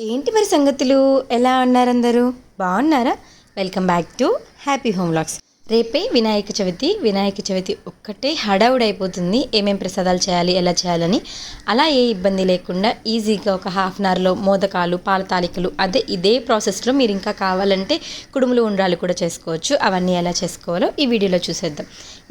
ఏంటి మరి సంగతులు? ఎలా ఉన్నారందరూ బాగున్నారా? Welcome back to happy home lakhs రేపే వినాయక చవితి. వినాయక చవితి ఒక్కటే హడావుడైపోతుంది. ఏమేం ప్రసాదాలు చేయాలి ఎలా చేయాలని. అలా ఏ ఇబ్బంది లేకుండా ఈజీగా ఒక హాఫ్ అన్ అవర్లో మోదకాలు పాల తాలికలు అదే ఇదే ప్రాసెస్లో మీరు ఇంకా కావాలంటే కుడుములు ఉండ్రాలు కూడా చేసుకోవచ్చు. అవన్నీ ఎలా చేసుకోవాలో ఈ వీడియోలో చూసేద్దాం.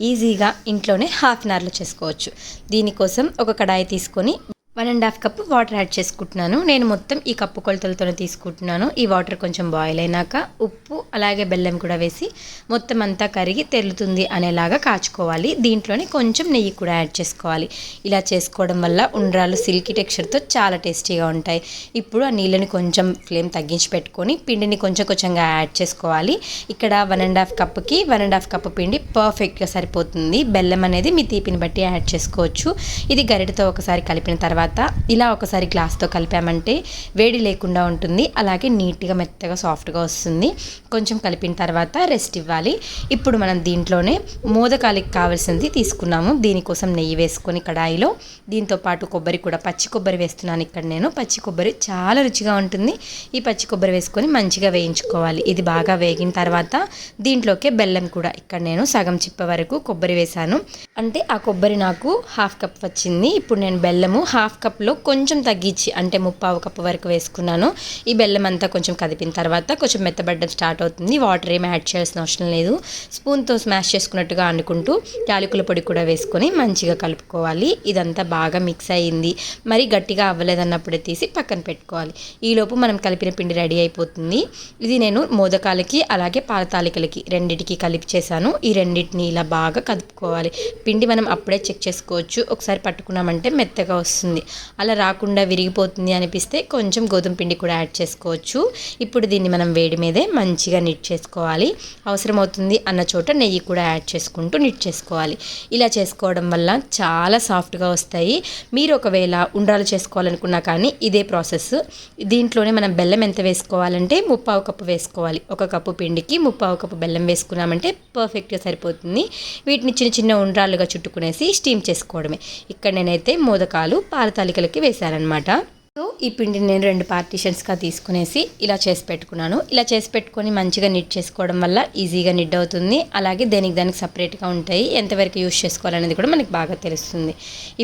ఈజీగా ఇంట్లోనే హాఫ్ అన్ అవర్లో చేసుకోవచ్చు. దీనికోసం ఒక కడాయి తీసుకొని one and half cup water add చేసుకుంటున్నాను. నేను మొత్తం ఈ కప్పు కొలతలతోనే తీసుకుంటున్నాను. ఈ వాటర్ కొంచెం బాయిల్ అయినాక ఉప్పు అలాగే బెల్లం కూడా వేసి మొత్తం అంతా కరిగి తెరులుతుంది అనేలాగా కాచుకోవాలి. దీంట్లోనే కొంచెం నెయ్యి కూడా యాడ్ చేసుకోవాలి. ఇలా చేసుకోవడం వల్ల ఉండ్రాలు సిల్కీ టెక్స్చర్తో చాలా టేస్టీగా ఉంటాయి. ఇప్పుడు ఆ నీళ్ళని కొంచెం ఫ్లేమ్ తగ్గించి పెట్టుకొని పిండిని కొంచెం కొంచెంగా యాడ్ చేసుకోవాలి. ఇక్కడ వన్ అండ్ హాఫ్ కప్కి వన్ అండ్ హాఫ్ కప్ పిండి పర్ఫెక్ట్గా సరిపోతుంది. బెల్లం అనేది మీ తీపిని బట్టి యాడ్ చేసుకోవచ్చు. ఇది గరిటతో ఒకసారి కలిపిన తర్వాత తర్వాత ఇలా ఒకసారి గ్లాస్తో కలిపామంటే వేడి లేకుండా ఉంటుంది. అలాగే నీట్గా మెత్తగా సాఫ్ట్గా వస్తుంది. కొంచెం కలిపిన తర్వాత రెస్ట్ ఇవ్వాలి. ఇప్పుడు మనం దీంట్లోనే మోదకాలకి కావాల్సింది తీసుకున్నాము. దీనికోసం నెయ్యి వేసుకొని కడాయిలో దీంతో పాటు కొబ్బరి కూడా పచ్చి కొబ్బరి వేస్తున్నాను ఇక్కడ నేను. పచ్చి కొబ్బరి చాలా రుచిగా ఉంటుంది. ఈ పచ్చి కొబ్బరి వేసుకొని మంచిగా వేయించుకోవాలి. ఇది బాగా వేగిన తర్వాత దీంట్లోకే బెల్లం కూడా. ఇక్కడ నేను సగం చిప్ప వరకు కొబ్బరి వేశాను. అంటే ఆ కొబ్బరి నాకు హాఫ్ కప్ వచ్చింది. ఇప్పుడు నేను బెల్లము హాఫ్ కప్లో కొంచెం తగ్గించి అంటే ముప్పావు కప్పు వరకు వేసుకున్నాను. ఈ బెల్లం అంతా కొంచెం కదిపిన తర్వాత కొంచెం మెత్తబడ్డం స్టార్ట్ అవుతుంది. వాటర్ ఏమి యాడ్ చేయాల్సిన అవసరం లేదు. స్పూన్తో స్మాష్ చేసుకున్నట్టుగా అనుకుంటూ యాలకుల పొడి కూడా వేసుకొని మంచిగా కలుపుకోవాలి. ఇదంతా బాగా మిక్స్ అయ్యింది. మరి గట్టిగా అవ్వలేదన్నప్పుడే తీసి పక్కన పెట్టుకోవాలి. ఈలోపు మనం కలిపిన పిండి రెడీ అయిపోతుంది. ఇది నేను మోదకాలకి అలాగే పాలతాలికలకి రెండింటికి కలిపి చేశాను. ఈ రెండింటిని ఇలా బాగా కలుపుకోవాలి పిండి మనం అప్పుడే చెక్ చేసుకోవచ్చు. ఒకసారి పట్టుకున్నామంటే మెత్తగా వస్తుంది. అలా రాకుండా విరిగిపోతుంది అనిపిస్తే కొంచెం గోధుమ పిండి కూడా యాడ్ చేసుకోవచ్చు. ఇప్పుడు దీన్ని మనం వేడి మీదే మంచిగా నిట్ చేసుకోవాలి. అవసరమవుతుంది అన్న చోట నెయ్యి కూడా యాడ్ చేసుకుంటూ నిట్ చేసుకోవాలి. ఇలా చేసుకోవడం వల్ల చాలా సాఫ్ట్గా వస్తాయి. మీరు ఒకవేళ ఉండ్రాలు చేసుకోవాలనుకున్నా కానీ ఇదే ప్రాసెస్. దీంట్లోనే మనం బెల్లం ఎంత వేసుకోవాలంటే ముప్పావు కప్పు వేసుకోవాలి. ఒక కప్పు పిండికి ముప్పావు కప్పు బెల్లం వేసుకున్నామంటే పర్ఫెక్ట్గా సరిపోతుంది. వీటిని చిన్న చిన్న ఉండ్రాలు ఉండ్రాలుగా చుట్టుకునేసి స్టీమ్ చేసుకోవడమే. ఇక్కడ నేనైతే మోదకాలు పాల తాలికలకి సో ఈ పిండిని నేను రెండు పార్టీషన్స్గా తీసుకునేసి ఇలా చేసి పెట్టుకున్నాను. ఇలా చేసి పెట్టుకొని మంచిగా నిట్ చేసుకోవడం వల్ల ఈజీగా నిడ్ అవుతుంది. అలాగే దేనికి దానికి సపరేట్గా ఉంటాయి ఎంతవరకు యూస్ చేసుకోవాలనేది కూడా మనకి బాగా తెలుస్తుంది.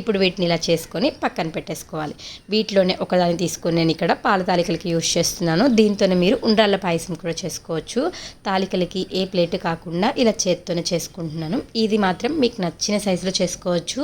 ఇప్పుడు వీటిని ఇలా చేసుకొని పక్కన పెట్టేసుకోవాలి. వీటిలోనే ఒకదాన్ని తీసుకొని నేను ఇక్కడ పాల తాలికలకి యూస్ చేస్తున్నాను. దీంతోనే మీరు ఉండ్రాళ్ళ పాయసం కూడా చేసుకోవచ్చు. తాలికలకి ఏ ప్లేట్ కాకుండా ఇలా చేత్తోనే చేసుకుంటున్నాను. ఇది మాత్రం మీకు నచ్చిన సైజులో చేసుకోవచ్చు.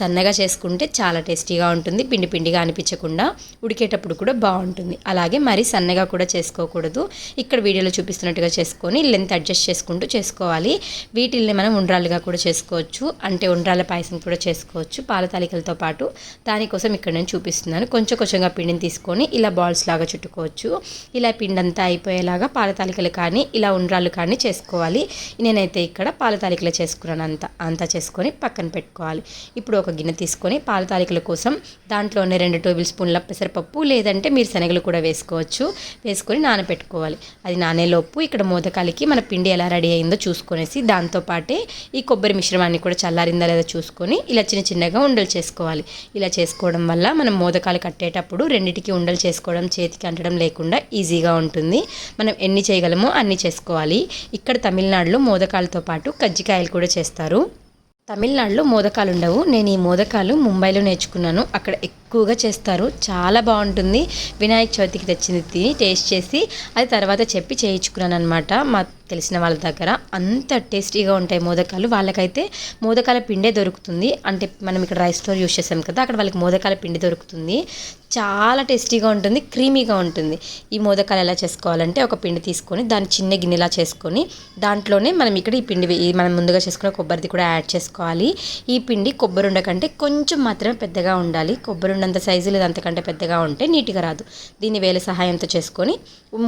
సన్నగా చేసుకుంటే చాలా టేస్టీగా ఉంటుంది. పిండి పిండిగా అనిపించకుండా ఉడికేటప్పుడు కూడా బాగుంటుంది. అలాగే మరి సన్నగా కూడా చేసుకోకూడదు. ఇక్కడ వీడియోలో చూపిస్తున్నట్టుగా చేసుకొని లెంత్ అడ్జస్ట్ చేసుకుంటూ చేసుకోవాలి. వీటిల్ని మనం ఉండ్రాలుగా కూడా చేసుకోవచ్చు. అంటే ఉండ్రాల పాయసం కూడా చేసుకోవచ్చు. పాల తాలికలతో పాటు దానికోసం ఇక్కడ నేను చూపిస్తున్నాను. కొంచెం కొంచెంగా పిండిని తీసుకొని ఇలా బాల్స్ లాగా చుట్టుకోవచ్చు. ఇలా పిండి అంతా అయిపోయేలాగా పాల తాలికలు కానీ ఇలా ఉండ్రాలు కానీ చేసుకోవాలి. నేనైతే ఇక్కడ పాల తాలికలు చేసుకున్నాను అంతా. అంతా చేసుకొని పక్కన పెట్టుకోవాలి. ఇప్పుడు ఒక గిన్నె తీసుకొని పాల తాలికల కోసం దాంట్లోనే రెండు టేబుల్ స్పూన్ల పెసరపప్పు లేదంటే మీరు శనగలు కూడా వేసుకోవచ్చు. వేసుకొని నానబెట్టుకోవాలి. అది నానేలోపు ఇక్కడ మోదకాలకి మన పిండి ఎలా రెడీ అయిందో చూసుకొనేసి దాంతోపాటే ఈ కొబ్బరి మిశ్రమాన్ని కూడా చల్లారిందా లేదా చూసుకొని ఇలా చిన్న చిన్నగా ఉండలు చేసుకోవాలి. ఇలా చేసుకోవడం వల్ల మనం మోదకాలు కట్టేటప్పుడు రెండింటికి ఉండలు చేసుకోవడం చేతికి అంటడం లేకుండా ఈజీగా ఉంటుంది. మనం ఎన్ని చేయగలమో అన్ని చేసుకోవాలి. ఇక్కడ తమిళనాడులో మోదకాలతో పాటు కజ్జికాయలు కూడా చేస్తారు. తమిళనాడులో మోదకాలు ఉండవు నేను ఈ మోదకాలు ముంబైలో నేర్చుకున్నాను. అక్కడ ఎక్కువగా చేస్తారు. చాలా బాగుంటుంది. వినాయక చవితికి తెచ్చింది తిని టేస్ట్ చేసి అది తర్వాత చెప్పి చేయించుకున్నాను అనమాట మా తెలిసిన వాళ్ళ దగ్గర అంత టేస్టీగా ఉంటాయి మోదకాలు. వాళ్ళకైతే మోదకాల పిండే దొరుకుతుంది. అంటే మనం ఇక్కడ రైస్ స్టోర్ యూస్ చేసాం కదా అక్కడ వాళ్ళకి మోదకాల పిండి దొరుకుతుంది. చాలా టేస్టీగా ఉంటుంది క్రీమీగా ఉంటుంది. ఈ మోదకాలు ఎలా చేసుకోవాలంటే ఒక పిండి తీసుకొని దాన్ని చిన్న గిన్నెలా చేసుకొని దాంట్లోనే మనం ఇక్కడ ఈ పిండి మనం ముందుగా చేసుకున్న కొబ్బరిది కూడా యాడ్ చేసుకోవాలి. ఈ పిండి కొబ్బరిండ కంటే కొంచెం మాత్రమే పెద్దగా ఉండాలి. కొబ్బరి ఉండంత సైజు లేదు అంతకంటే పెద్దగా ఉంటే నీట్గా రాదు. దీన్ని వేల సహాయంతో చేసుకొని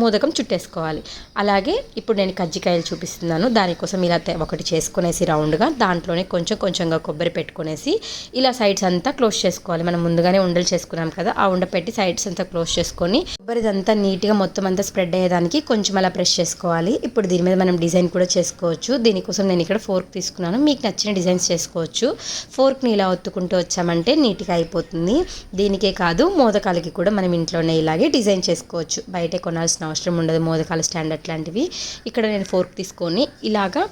మోదకం చుట్టేసుకోవాలి. అలాగే ఇప్పుడు నేను కజ్జికాయలు చూపిస్తున్నాను. దానికోసం ఇలా ఒకటి చేసుకునేసి రౌండ్గా దాంట్లోనే కొంచెం కొంచెంగా కొబ్బరి పెట్టుకునేసి ఇలా సైడ్స్ అంతా క్లోజ్ చేసుకోవాలి. మనం ముందుగానే ఉండలు చేసుకున్నాం కదా ఆ ఉండ పెట్టి సైడ్స్ అంతా క్లోజ్ చేసుకొని కొబ్బరిదంతా నీట్గా మొత్తం అంతా స్ప్రెడ్ అయ్యేదానికి కొంచెం అలా ప్రెస్ చేసుకోవాలి. ఇప్పుడు దీని మీద మనం డిజైన్ కూడా చేసుకోవచ్చు. దీనికోసం నేను ఇక్కడ ఫోర్క్ తీసుకున్నాను. మీకు నచ్చిన డిజైన్స్ చేసుకోవచ్చు. ఫోర్క్ని ఇలా ఒత్తుకుంటూ వచ్చామంటే నీట్గా అయిపోతుంది. దీనికే కాదు మోదకాలకి కూడా మనం ఇంట్లోనే ఇలాగే డిజైన్ చేసుకోవచ్చు. బయట కొనాల్సిన అవసరం ఉండదు. మోదకాల స్టాండ్ అట్లాంటివి ఇక్కడ నేను ఫోర్క్ తీసుకొని ఇలాగా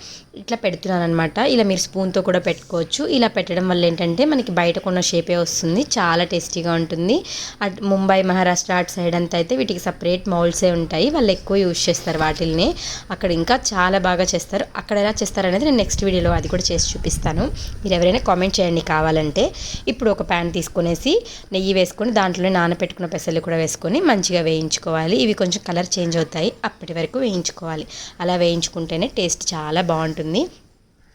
ఇట్లా పెడుతున్నాను అనమాట ఇలా మీరు స్పూన్తో కూడా పెట్టుకోవచ్చు. ఇలా పెట్టడం వల్ల ఏంటంటే మనకి బయటకు ఉన్న షేపే వస్తుంది. చాలా టేస్టీగా ఉంటుంది. అట్ ముంబై మహారాష్ట్ర అటు సైడ్ అంతా అయితే వీటికి సపరేట్ మౌల్సే ఉంటాయి. వాళ్ళు ఎక్కువ యూజ్ చేస్తారు వాటిల్ని. అక్కడ ఇంకా చాలా బాగా చేస్తారు. అక్కడ ఎలా చేస్తారు అనేది నేను నెక్స్ట్ వీడియోలో అది కూడా చేసి చూపిస్తాను. మీరు ఎవరైనా కామెంట్ చేయండి కావాలంటే. ఇప్పుడు ఒక ప్యాన్ తీసుకునేసి నెయ్యి వేసుకొని దాంట్లో నానబెట్టుకున్న పెసలు కూడా వేసుకొని మంచిగా వేయించుకోవాలి. ఇవి కొంచెం కలర్ చేంజ్ అవుతాయి. అప్పటి వరకు వేయించుకోవాలి. అలా వేయించుకుంటేనే టేస్ట్ చాలా బాగుంటుంది.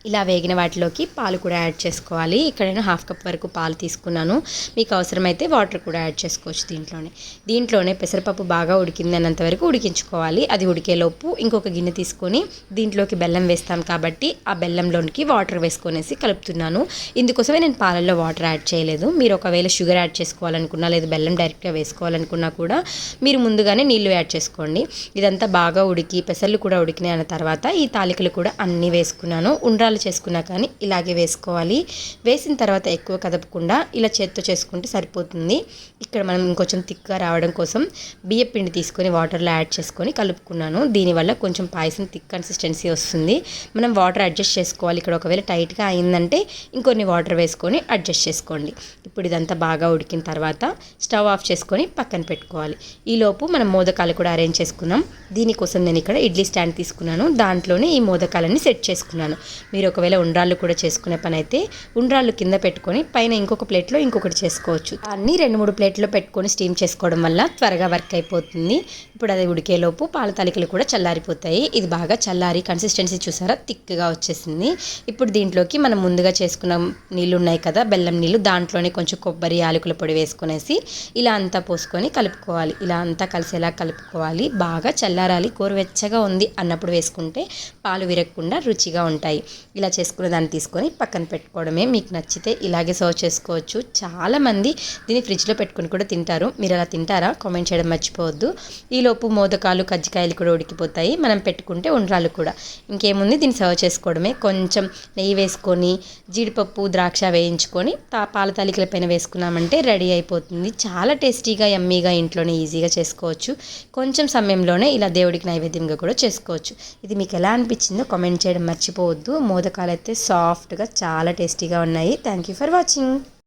ఇలా వేగిన వాటిలోకి పాలు కూడా యాడ్ చేసుకోవాలి. ఇక్కడ నేను హాఫ్ కప్ వరకు పాలు తీసుకున్నాను. మీకు అవసరమైతే వాటర్ కూడా యాడ్ చేసుకోవచ్చు దీంట్లోనే. దీంట్లోనే పెసరపప్పు బాగా ఉడికింది అన్నంత వరకు ఉడికించుకోవాలి. అది ఉడికేలోపు ఇంకొక గిన్నె తీసుకొని దీంట్లోకి బెల్లం వేస్తాం కాబట్టి ఆ బెల్లంలోనికి వాటర్ వేసుకొనేసి కలుపుతున్నాను. ఇందుకోసమే నేను పాలల్లో వాటర్ యాడ్ చేయలేదు. మీరు ఒకవేళ షుగర్ యాడ్ చేసుకోవాలనుకున్నా లేదా బెల్లం డైరెక్ట్గా వేసుకోవాలనుకున్నా కూడా మీరు ముందుగానే నీళ్ళు యాడ్ చేసుకోండి. ఇదంతా బాగా ఉడికి పెసర్లు కూడా ఉడికినాయి అన్న తర్వాత ఈ తాలికలు కూడా అన్నీ వేసుకున్నాను. ఉండ్రాలు చేసుకున్నా కానీ ఇలాగే వేసుకోవాలి. వేసిన తర్వాత ఎక్కువ కదపకుండా ఇలా చేత్తో చేసుకుంటే సరిపోతుంది. ఇక్కడ మనం ఇంకొంచెం థిక్గా రావడం కోసం బియ్య పిండి తీసుకొని వాటర్లో యాడ్ చేసుకొని కలుపుకున్నాను. దీనివల్ల కొంచెం పాయసం థిక్ కన్సిస్టెన్సీ వస్తుంది. మనం వాటర్ అడ్జస్ట్ చేసుకోవాలి. ఇక్కడ ఒకవేళ టైట్గా అయిందంటే ఇంకొన్ని వాటర్ వేసుకొని అడ్జస్ట్ చేసుకోండి. ఇప్పుడు ఇదంతా బాగా ఉడికిన తర్వాత స్టవ్ ఆఫ్ చేసుకొని పక్కన పెట్టుకోవాలి. ఈలోపు మనం మోదకాలు కూడా అరేంజ్ చేసుకున్నాం. దీనికోసం నేను ఇక్కడ ఇడ్లీ స్టాండ్ తీసుకున్నాను. దాంట్లోనే ఈ మోదకాలన్నీ సెట్ చేసుకున్నాను. మీరు ఒకవేళ ఉండ్రాళ్ళు కూడా చేసుకునే పని అయితే ఉండ్రాళ్ళు కింద పెట్టుకొని పైన ఇంకొక ప్లేట్లో ఇంకొకటి చేసుకోవచ్చు. అన్నీ రెండు మూడు ప్లేట్లో పెట్టుకొని స్టీమ్ చేసుకోవడం వల్ల త్వరగా వర్క్ అయిపోతుంది. ఇప్పుడు అది ఉడికేలోపు పాల తాలికలు కూడా చల్లారిపోతాయి. ఇది బాగా చల్లారి కన్సిస్టెన్సీ చూసారా? థిక్గా వచ్చేసింది. ఇప్పుడు దీంట్లోకి మనం ముందుగా చేసుకున్న నీళ్ళు ఉన్నాయి కదా బెల్లం నీళ్ళు దాంట్లోనే కొంచెం కొబ్బరి యాలకుల పొడి వేసుకునేసి ఇలా అంతా పోసుకొని కలుపుకోవాలి. ఇలా అంతా కలిసేలా కలుపుకోవాలి. బాగా చల్లారాలి. గోరువెచ్చగా ఉంది అన్నప్పుడు వేసుకుంటే పాలు విరగకుండా రుచిగా ఉంటాయి. ఇలా చేసుకున్న దాన్ని తీసుకొని పక్కన పెట్టుకోవడమే. మీకు నచ్చితే ఇలాగే సర్వ్ చేసుకోవచ్చు. చాలామంది దీన్ని ఫ్రిడ్జ్లో పెట్టుకొని కూడా తింటారు. మీరు అలా తింటారా? కామెంట్ చేయడం మర్చిపోవద్దు. ఈలోపు మోదకాలు కజ్జికాయలు కూడా ఉడికిపోతాయి. మనం పెట్టుకుంటే ఉండ్రాలు కూడా. ఇంకేముంది? దీన్ని సర్వ్ చేసుకోవడమే. కొంచెం నెయ్యి వేసుకొని జీడిపప్పు ద్రాక్ష వేయించుకొని తా పాల తాలికల పైన వేసుకున్నామంటే రెడీ అయిపోతుంది. చాలా టేస్టీగా ఎమ్మీగా ఇంట్లోనే ఈజీగా చేసుకోవచ్చు. కొంచెం సమయంలోనే ఇలా దేవుడికి నైవేద్యంగా కూడా చేసుకోవచ్చు. ఇది మీకు ఎలా అనిపించిందో కామెంట్ చేయడం మర్చిపోవద్దు. మోదకాలు అయితే సాఫ్ట్గా చాలా టేస్టీగా ఉన్నాయి. Thank you for watching